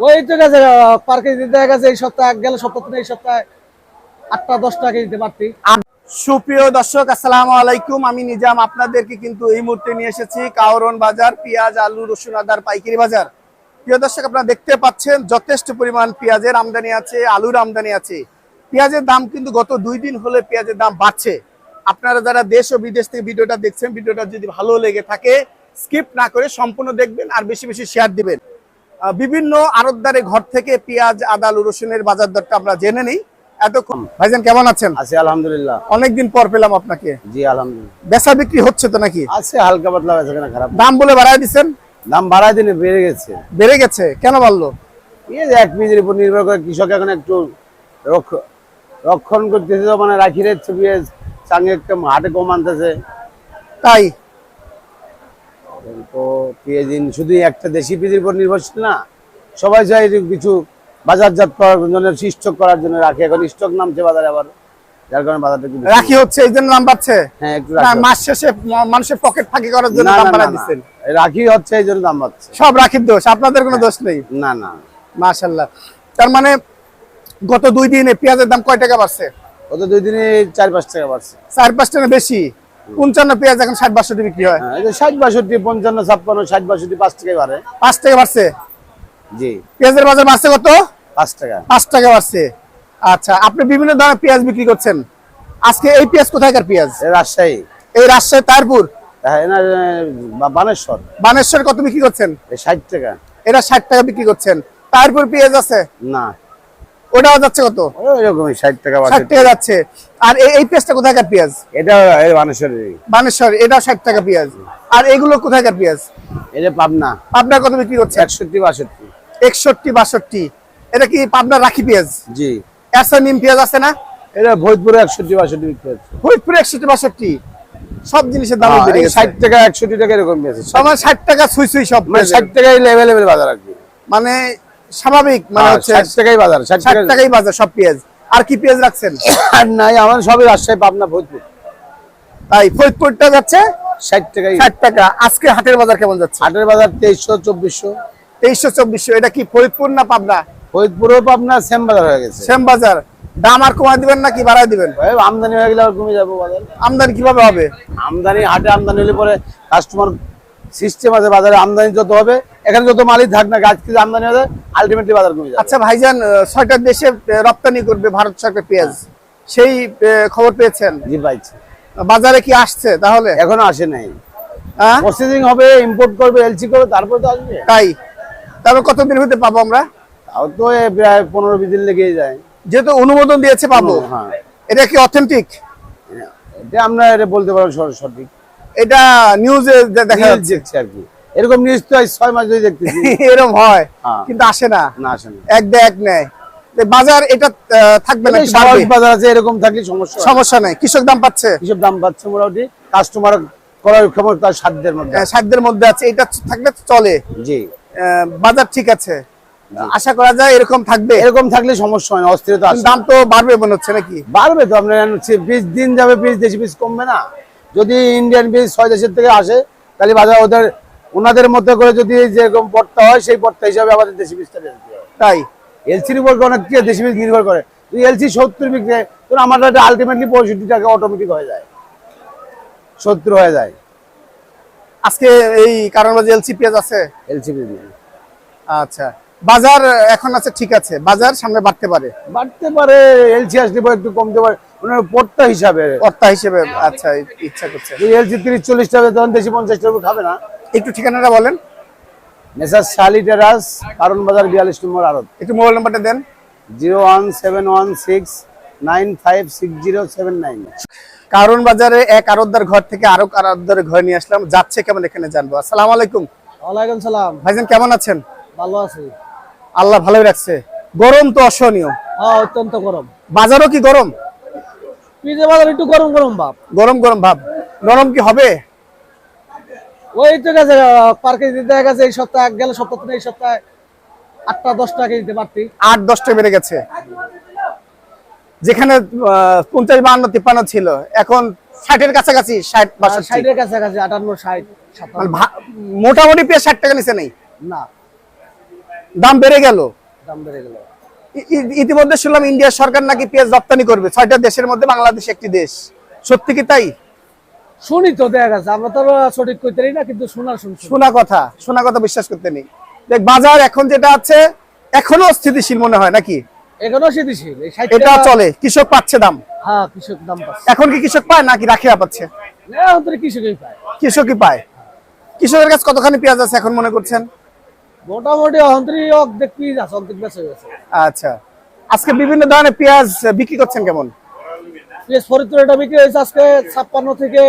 ওই তো গেছে পার্কে দিতে গেছে এই সপ্তাহে গেল সপ্তাহ এই সপ্তাহে আটটা, দশটা কেজি দিতে পারতি। সুপ্রিয় দর্শক, আসসালামু আলাইকুম। আমি নিজাম, আপনাদেরকে কিন্তু এই মুহূর্তে নিয়ে এসেছি কাউরন বাজার পেঁয়াজ, আলু, রসুন, আদার পাইকারি বাজার। প্রিয় দর্শক, আপনারা দেখতে পাচ্ছেন যথেষ্ট পরিমাণ পেঁয়াজের আমদানি আছে, আলুর আমদানি আছে। পেঁয়াজের দাম কিন্তু গত দুই দিন হলে পেঁয়াজের দাম বাড়ছে। আপনারা যারা দেশ ও বিদেশ থেকে ভিডিওটা দেখছেন, ভিডিওটা যদি ভালো লেগে থাকে, স্কিপ না করে সম্পূর্ণ দেখবেন আর বেশি বেশি শেয়ার দিবেন। বিভিন্ন আড়তদারে ঘর থেকে পেঁয়াজ আদা রসুনের বাজার দরটা আমরা জেনে নিই। এতক্ষণ ভাইজান কেমন আছেন? আছে আলহামদুলিল্লাহ। অনেকদিন পর পেলাম আপনাকে। জি আলহামদুলিল্লাহ। বেচা বিক্রি হচ্ছে তো নাকি? আছে হালকা পাতলা বেচা কেনা খারাপ। দাম বলে বাড়ায় দিচ্ছেন দাম বাড়ায় দিনে বেড়ে গেছে। বেড়ে গেছে। কেন বাড়লো? এই যে এক উপর নির্ভর করে কৃষক এখন একটু রক্ষ- রক্ষণ করতেছে মানে রাখি রে পেঁয়াজ চাঙ্গে একটু হাটে কম আনতেছে। তাই? তো পেঁয়াজ ইন শুধু একটা দেশি পিসের উপর নির্ভরশীল না সবাই চাই কিছু বাজারজাত করার জন্য স্টক করার জন্য রাখি। এখন স্টক নামছে বাজারে আবার যার কারণে বাজারটা একটু রাখি হচ্ছে এই জন্য দাম বাড়ছে? হ্যাঁ একটু মাস শেষে মানুষের পকেট ফাঁকি করার জন্য দাম না, দিচ্ছেন। রাখি হচ্ছে এই জন্য দাম বাড়ছে। সব রাখির দোষ আপনাদের কোনো দোষ নেই? না না। তার মানে গত দুই দিনে পেঁয়াজের দাম কয় টাকা বাড়ছে? গত দুই দিনে চার পাঁচ টাকা বাড়ছে। চার পাঁচ টাকা বেশি? পঞ্চান্ন পেঁয়াজ এখন ষাট বাষট্টি বিক্রি হয়। হ্যাঁ, ষাট বাষট্টি পঞ্চান্ন ছাপ্পান্ন ষাট বাষট্টি পাঁচ টাকায় বাড়ে। পাঁচ টাকা বাড়ছে? জি। পেঁয়াজের বাজার বাড়ছে কত? পাঁচ টাকা। পাঁচ টাকা বাড়ছে। আচ্ছা আপনি বিভিন্ন ধরনের পেঁয়াজ বিক্রি করছেন। আজকে এই পেঁয়াজ কোথায়কার পেঁয়াজ? রাজশাহী। এই রাজশাহী তারপুর? হ্যাঁ, বানেশ্বর। বানেশ্বর কত বিক্রি করছেন? ষাট টাকা। এটা ষাট টাকা বিক্রি করছেন। তারপর পেঁয়াজ আছে? না। ওটাও যাচ্ছে কত? ওই রকমই ষাট টাকা ষাট বাড়ছে টাকা যাচ্ছে। আর এই- পেঁয়াজটা পেঁয়াজ? এটা বানেশ্বর এটাও ষাট টাকা পেঁয়াজ। আর এগুলো পেঁয়াজ? এটা পাবনা। আপনার কত বিক্রি করছে? একষট্টি বাষট্টি। একষট্টি বাষট্টি। এটা কি পাবনার রাখি পেঁয়াজ? জি। এসা নিম পেঁয়াজ আছে না? এটা ভোজপুরে একষট্টি বাষট্টি বিক্রি হচ্ছে। ফরিদপুর একষট্টি বাষট্টি। সব জিনিসের দাম হ্যাঁ, বেড়ে গেছে। ষাট টাকা একষট্টি টাকা এরকম পেয়েছে সবার ষাট টাকা ছুঁই ছুঁই সব মানে ষাট টাকায় লেভেলেবেল বাজার আর কি। মানে স্বাভাবিক মানে হ্যাঁ, হচ্ছে ষাট টাকাই বাজার ষাট ষাট টাকা টাকাই বাজার সব পেঁয়াজ। আর কি পেঁয়াজ রাখছেন? আর নাই আমার সবই রাজশাহী পাবনা ভোজপুর তাই ফরিদপুরটা যাচ্ছে? ষাট টাকাই। ষাট টাকা। আজকে হাটের বাজার কেমন যাচ্ছে? হাটের বাজার তেইশশো চব্বিশশো। তেইশশো চব্বিশশো। এটা কি ফরিদপুর না পাবনা? ফরিদপুরেও পাবনা সেম বাজার হয়ে গেছে। সেম বাজার। দাম আর কমায় দিবেন নাকি বাড়ায় দিবেন? আমদানি হয়ে গেলে আবার কমে যাব বাজার। আমদানি কীভাবে হবে? আমদানি হাটে আমদানি হলে পরে কাস্টমার সিস্টেম আছে বাজারে আমদানি যত হবে এখানে যত মালিক থাক না গাছ কিছু আমদানি হবে আলটিমেটলি বাজার কমে যাবে। আচ্ছা ভাইজান ছয়টা দেশে রপ্তানি করবে ভারত সরকার পেঁয়াজ। সেই খবর পেয়েছেন? জি পাইছি বাজারে কি আসছে তাহলে? এখনও আসে নাই। হ্যাঁ? প্রসেসিং হবে ইম্পোর্ট করবে এলসি করবে তারপর তো আসবে। তাই? তবে কতদিন হতে পাবো আমরা? তাও তো প্রায় পনেরো বিশ দিন লেগেই যায়। যেহেতু অনুমোদন দিয়েছে পাবো। হ্যাঁ। এটা কি অথেন্টিক এটা আমরা এটা বলতে পারব সঠিক। এটা নিউজে দেখা যাচ্ছে। আর কি। এরকম নিউজ তো ছয় মাস ধরে দেখতেছি। এরকম হয় হ্যাঁ। কিন্তু আসে না। না আসে না। এক দেয় এক নেয়। বাজার এটা থাকবে না স্বাভাবিক বাজার আছে এরকম থাকলে সমস্যা সমস্যা নাই। কৃষক দাম পাচ্ছে। কিসব দাম পাচ্ছে মোটামুটি। কাস্টমার করার ক্ষমতা সাধ্যের মধ্যে সাধ্যের মধ্যে আছে। এটা থাকলে চলে। জি। বাজার ঠিক আছে। আশা করা যায় এরকম থাকবে। এরকম থাকলে সমস্যা হয় না অস্থিরতা দাম তো বাড়বে মনে হচ্ছে নাকি? বাড়বে তো আপনার পিস দিন যাবে পিস দেশি পিস কমবে না। যদি ইন্ডিয়ান বীজ ছয় দেশের থেকে আসে তাহলে বাজার ওদের ওনাদের মধ্যে করে যদি যেরকম পড়তা হয় সেই পড়তা হিসাবে আমাদের দেশি বীজটা তাই? এলসির উপর অনেক কি দেশি বীজ নির্ভর করে। যদি এলসি সত্তর বিক্রি তখন আমার আলটিমেটলি পঁয়ষট্টি টাকা অটোমেটিক হয়ে যায়। সত্তর হয়ে যায়। আজকে এই কারণ এলসি পেঁয়াজ আছে? এলসি পিস আচ্ছা। বাজার এখন আছে ঠিক আছে। বাজার সামনে বাড়তে পারে। বাড়তে পারে এলসি আসলে একটু কমতে পারে। পড়তা হিসাবে। হিসেবে আচ্ছা ইচ্ছা করছে। এলসি তিরিশ চল্লিশ টাকা তখন দেশি পঞ্চাশ টাকা খাবে না। একটু ঠিকানাটা বলেন। মেসার শালি টেরাস কারণ বাজার বিয়াল্লিশ নম্বর আড়ত। একটু মোবাইল নাম্বারটা দেন। Zero one seven one six nine five six zero seven nine. কারণ বাজারে এক আরবদার ঘর থেকে আরও আরবদার ঘর নিয়ে আসলাম। যাচ্ছে কেমন এখানে জানব। আসসালামু আলাইকুম। ওয়ালাইকুম সালাম। ভাইজান কেমন আছেন? ভালো আছি। আল্লাহ ভালোই রাখছে। গরম তো অসহনীয়। হ্যাঁ অত্যন্ত গরম। বাজারও কি গরম? পিজে বাজার একটু গরম গরম ভাব। গরম গরম ভাব। নরম কি হবে? ওই তো গেছে পার্কে দিতে গেছে এই সপ্তাহে গেল সপ্তাহ এই সপ্তাহে আটটা দশটা পারতি। আট দশটা বেড়ে গেছে। যেখানে পঞ্চাশ বাহান্ন তিপ্পান্ন ছিল এখন ষাটের কাছাকাছি ষাট বাষট্টি। ষাটের কাছাকাছি আটান্ন ষাট মানে মোটামুটি পেয়ে ষাট টাকা নিচে নেই। না। দাম বেড়ে গেল। দাম বেড়ে গেল। ইতিমধ্যে শুনলাম ইন্ডিয়া সরকার নাকি পেঁয়াজ রপ্তানি করবে। ছয়টা দেশের মধ্যে বাংলাদেশ একটি দেশ। সত্যি কি তাই? শুনি তো দেখা গেছে। আমরা তো সঠিক করতে না কিন্তু শোনা শোনা কথা শোনা কথা বিশ্বাস করতে নেই। দেখ বাজার এখন যেটা আছে এখনও স্থিতিশীল মনে হয় নাকি? এখনও স্থিতিশীল। এটা চলে কৃষক পাচ্ছে দাম। হ্যাঁ কৃষক দাম পাচ্ছে। এখন কি কৃষক পায় নাকি রাখিয়া পাচ্ছে? না কৃষকই পায়। কৃষকই পায়। কৃষকের কাছে কতখানি পেঁয়াজ আছে এখন মনে করছেন? মোটামুটি অন্তরি অর্ধেক পিস আছে বেঁচে গেছে। আচ্ছা। আজকে বিভিন্ন ধরনের পেঁয়াজ বিক্রি করছেন কেমন? পিএস ফরিদপুর এটা বিক্রি হয়েছে আজকে ছাপ্পান্ন থেকে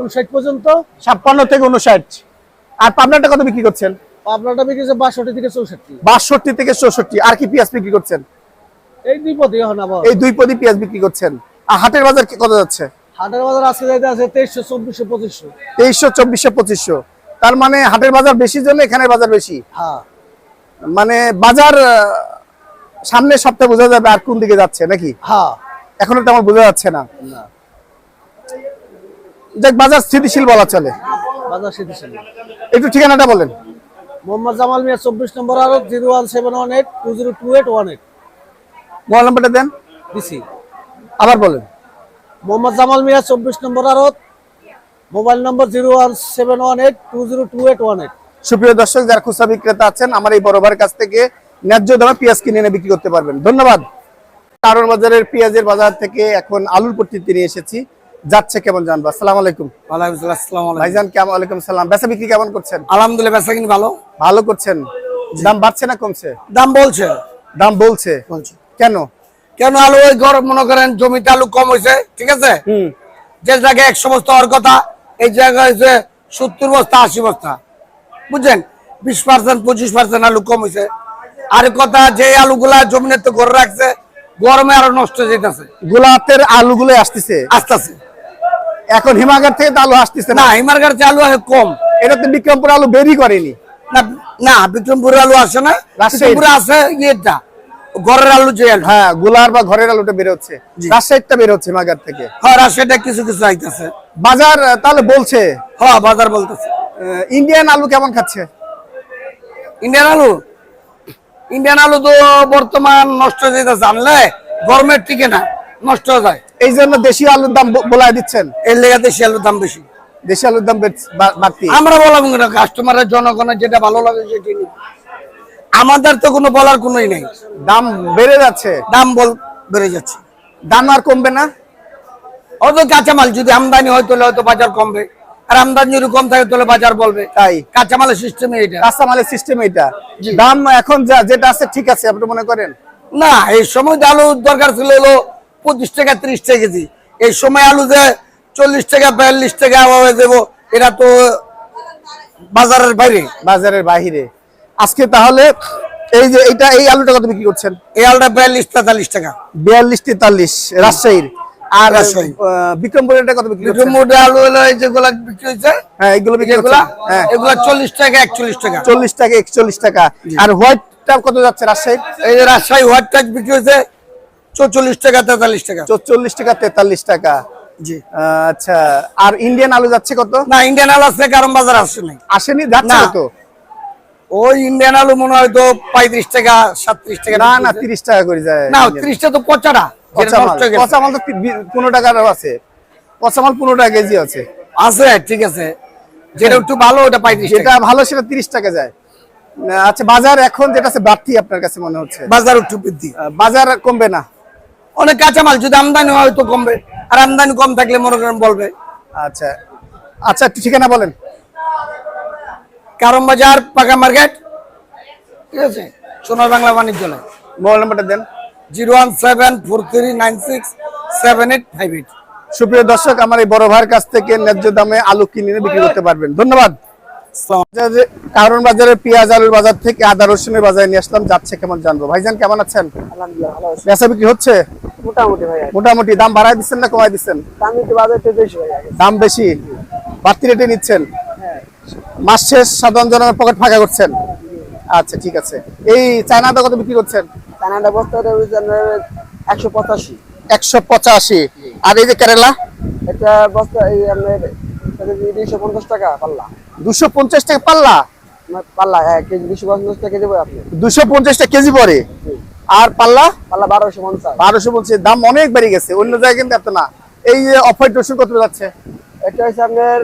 উনষাট পর্যন্ত। ছাপ্পান্ন থেকে উনষাট আর পাবনাটা কত বিক্রি করছেন? পাবনাটা বিক্রি হয়েছে বাষট্টি থেকে চৌষট্টি। বাষট্টি থেকে চৌষট্টি। আর কি পেঁয়াজ বিক্রি করছেন? এই দুই পদে এখন আবার। এই দুই পদি পেঁয়াজ বিক্রি করছেন। আর হাটের বাজার কি কত যাচ্ছে? হাটের বাজার আজকে যাইতে আছে তেইশশো চব্বিশশো পঁচিশশো। তেইশশো চব্বিশশো পঁচিশশো। তার মানে হাটের বাজার বেশি জন্য এখানে বাজার বেশি। হ্যাঁ। মানে বাজার আহ, সামনের সপ্তাহে বোঝা যাবে আর কোন দিকে যাচ্ছে নাকি? হ্যাঁ। এখনও তেমন বোঝা যাচ্ছে না। যাক বাজার স্থিতিশীল বলা চলে। বাজার স্থিতিশীল। একটু ঠিকানাটা বলেন। মোহাম্মদ জামাল মিয়া চব্বিশ নম্বর আরও zero one seven one eight two zero two eight one eight. Mobile নাম্বারটা দেন। আবার বলেন। মোহাম্মদ জামাল মিয়া চব্বিশ নম্বর আরও মোবাইল নম্বর zero one seven one eight two zero two eight one eight. সুপ্রিয় দর্শক যারা খুচরা বিক্রেতা আছেন আমার এই বড় ভাইয়ের কাছ থেকে ন্যায্য দামে পেঁয়াজ কিনে এনে বিক্রি করতে পারবেন। ধন্যবাদ। কারণ বাজারের পেঁয়াজের বাজার থেকে এখন আলুর প্রতিনিধি নিয়ে এসেছি। যাচ্ছে কেমন জানব? আসসালামু আলাইকুম। ভাইজান কেমন ওয়ালাইকুম সালাম বেচা বিক্রি কেমন করছেন? আলহামদুলিল্লাহ বেচা কিন্তু ভালো। ভালো করছেন। দাম বাড়ছে না কমছে? দাম বলছে। দাম বলছে। বলছে। কেন? কেন আলু ওই গরম মনে করেন জমিতে আলু কম হয়েছে ঠিক আছে? হুম। যে জায়গায় একশো বস্তা হওয়ার কথা এই জায়গায় হয়েছে সত্তর বস্তা আশি বস্তা বুঝছেন? বিশ পার্সেন্ট পঁচিশ পার্সেন্ট আলু কম হয়েছে আর কথা যে আলুগুলা জমিনে তো ঘরে রাখছে গরমে আরও নষ্ট যেতেছে। গোলাপের আলুগুলো আসতেছে। আস্তে আস্তে এখন হিমাগার থেকে তো আলু আসতেছে না? হিমার গাড়িতে আলু আছে কম। এটা তো বিক্রমপুর আলু বেরি করেনি। না না বিক্রমপুরে আলু আসে না। বিক্রমপুরে আছে ইয়েটা। ঘরের আলু যে হ্যাঁ গোলার বা ঘরের আলুটা বেরোচ্ছে জি। রাজশাহীটা বেরোচ্ছে হিমাগার থেকে। হ্যাঁ রাজশাহীটা কিছু কিছু আইতেছে। বাজার তাহলে বলছে? হ্যাঁ বাজার বলতেছে। ইন্ডিয়ান আলু কেমন খাচ্ছে? ইন্ডিয়ান আলু? ইন্ডিয়ান আলু তো বর্তমান নষ্ট হয়ে যেতেছে আনলে গরমের টিকে না নষ্ট হয়ে যায়। এই জন্য দেশি আলুর দাম ব- বলায় দিচ্ছেন? এর লেগে দেশি আলুর দাম বেশি। দেশি আলুর দাম বেড়- বাড়তি। আমরা না কাস্টমারের জনগণের যেটা ভালো লাগে নিব। আমাদের তো কোনো বলার কোনোই নেই। দাম বেড়ে যাচ্ছে। দাম বল বেড়ে যাচ্ছে। দাম আর কমবে না? হয়তো কাঁচামাল যদি আমদানি হয় তাহলে হয়তো বাজার কমবে। আর আমদানি যদি কম থাকে তাহলে বাজার বলবে। তাই। কাঁচামালের সিস্টেমে এটা। কাঁচামালের সিস্টেম এটা। দাম এখন যা যেটা আছে ঠিক আছে আপনি মনে করেন? না এই সময় আলু দরকার ছিল হলো পঁচিশ টাকা ত্রিশ টাকা কেজি। এই সময় আলু যে চল্লিশ টাকা বিয়াল্লিশ টাকা হয়ে দেবো এটা তো বাজারের বাইরে। বাজারের বাহিরে। আজকে তাহলে এই যে এইটা এই আলুটা কত বিক্রি করছেন? এই আলুটা বিয়াল্লিশ তেতাল্লিশ টাকা। বিয়াল্লিশ তেতাল্লিশ রাজশাহীর। আর রাজশাহী। বিক্রমপুরের এটা কত বিক্রি আলু হলো এই যেগুলা বিক্রি হয়েছে। হ্যাঁ এগুলো বিক্রি এগুলা? হ্যাঁ। এগুলা চল্লিশ টাকা একচল্লিশ টাকা। চল্লিশ টাকা একচল্লিশ টাকা। আর হোয়াইটটা কত যাচ্ছে রাজশাহীর? এই যে রাজশাহী হোয়াইট টাচ বিক্রি হয়েছে চৌচল্লিশ টাকা তেতাল্লিশ টাকা। চল্লিশ টাকা তেতাল্লিশ টাকা। জি। আচ্ছা আর ইন্ডিয়ান আলু যাচ্ছে কত? না ইন্ডিয়ান আলু আছে কারণ বাজার আসেনি আসেনি যাচ্ছে না। ওই ইন্ডিয়ান আলু মনে হয় তো পঁয়ত্রিশ টাকা সাতত্রিশ টাকা না না। তিরিশ টাকা করে যায় না। ত্রিশটা তো পচাটা পচা মাল হয়ে। পচা তো পনেরো টাকার আছে। পচা মাল পনেরো টাকা কেজি আছে। আছে ঠিক আছে। যেটা একটু ভালো ওটা পঁয়ত্রিশ যেটা ভালো সেটা তিরিশ টাকা যায়। আচ্ছা বাজার এখন যেটা আছে বাড়তি আপনার কাছে মনে হচ্ছে? বাজার একটু বৃদ্ধি। বাজার কমবে না? অনেক কাঁচামাল যদি আমদানি হয় তো কমবে। আর আমদানি কম থাকলে মনে করেন বলবে। আচ্ছা। আচ্ছা একটু ঠিকানা বলেন। কারণ বাজার পাকা মার্কেট। ঠিক আছে? সোনার বাংলা বাণিজ্যালয়। মোবাইল নাম্বারটা দেন। Zero one seven four three nine six seven eight five eight. সুপ্রিয় দর্শক আমার এই বড় ভাইয়ের কাছ থেকে ন্যায্য দামে আলু কিনে বিক্রি করতে পারবেন। ধন্যবাদ। কারণ বাজারে পেঁয়াজ আলুর বাজার থেকে আদা রসুনের বাজারে নিয়ে আসলাম। যাচ্ছে কেমন জানব? ভাইজান কেমন আছেন? বেচা বিক্রি হচ্ছে? মোটামুটি দাম বাড়ায় দিচ্ছেন না কমায় দিচ্ছেন? দাম বেশি বাড়তি রেটে নিচ্ছেন? মাস শেষ সাধারণ জনের পকেট ফাঁকা করছেন। আচ্ছা ঠিক আছে। এই চায়না আদা কত বিক্রি করছেন? কানাডা বস্তাটা একশো পঁচাশি। একশো পঁচাশি। আর এই যে কেরালা? এটা বস্তা এই আপনার দুইশো পঞ্চাশ টাকা পাল্লা। দুশো পঞ্চাশ টাকা পাল্লা? পাল্লা এক কেজি দুশো পঞ্চাশ টাকা কেজি পড়ে আপনি দুশো পঞ্চাশটা কেজি পরে আর পাল্লা? পাল্লা বারোশো পঞ্চাশ। বারোশো বলছে দাম অনেক বেড়ে গেছে। অন্য জায়গায় কিন্তু এত না। এই যে অফ হোয়াইট রসুন কত যাচ্ছে? এটা হচ্ছে আপনার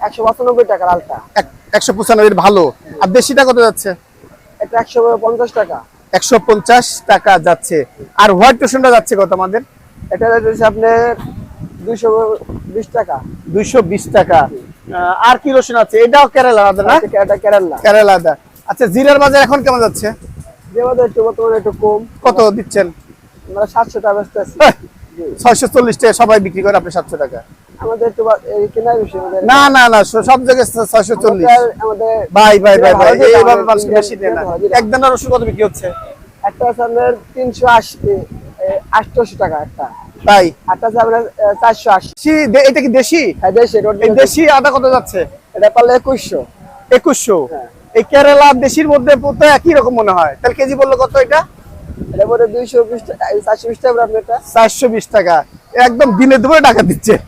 একশো পঁচানব্বই টাকা লালটা এক- একশো পঁচানব্বই ভালো। আর দেশিটা কত যাচ্ছে? এটা একশো পঞ্চাশ টাকা। একশো পঞ্চাশ টাকা যাচ্ছে। আর হোয়াইট রসুনটা যাচ্ছে কত আমাদের? এটা হচ্ছে আপনার দুশো বিশ টাকা। দুইশো বিশ টাকা। আর কি রসুন আছে? এটাও কেরালা না? এটা কেরালা। কেরালা আচ্ছা জিরার বাজার এখন কেমন যাচ্ছে? যে আমাদের একটু বর্তমানে একটু কম। কত দিচ্ছেন? আমরা সাতশো টাকা ব্যস্ত আছি ছয়শো চল্লিশ টাকা সবাই বিক্রি করে আপনি সাতশো টাকা। আমাদের একটু কেনার বিষয় না না না সব জায়গায় ছয়শো চল্লিশ। আমাদের- আমাদের ভাই ভাই ভাই ভাই এইভাবে আমাদের মানুষ Indian বেশি দেয় না। যেটা ভালো যেটা। এক দানা রসুন কত বিক্রি হচ্ছে? একটা আপনার তিনশো আশি আটশোশো টাকা একটা। তাই একটা আপনার চারশো আশি। এটা কি দেশি? হ্যাঁ দেশের দেশি আদা কত যাচ্ছে? এটা পারলে একুশশো। একুশশো। হ্যাঁ। এই কেরালা দেশির মধ্যে একই রকম মনে হয়। তাহলে কেজি বলল কত এটা? এটা পরে দুইশো বিশ টাকা চারশো বিশ টাকা চারশো বিশ টাকা। একদম দিনে দুপুরে টাকা দিচ্ছে।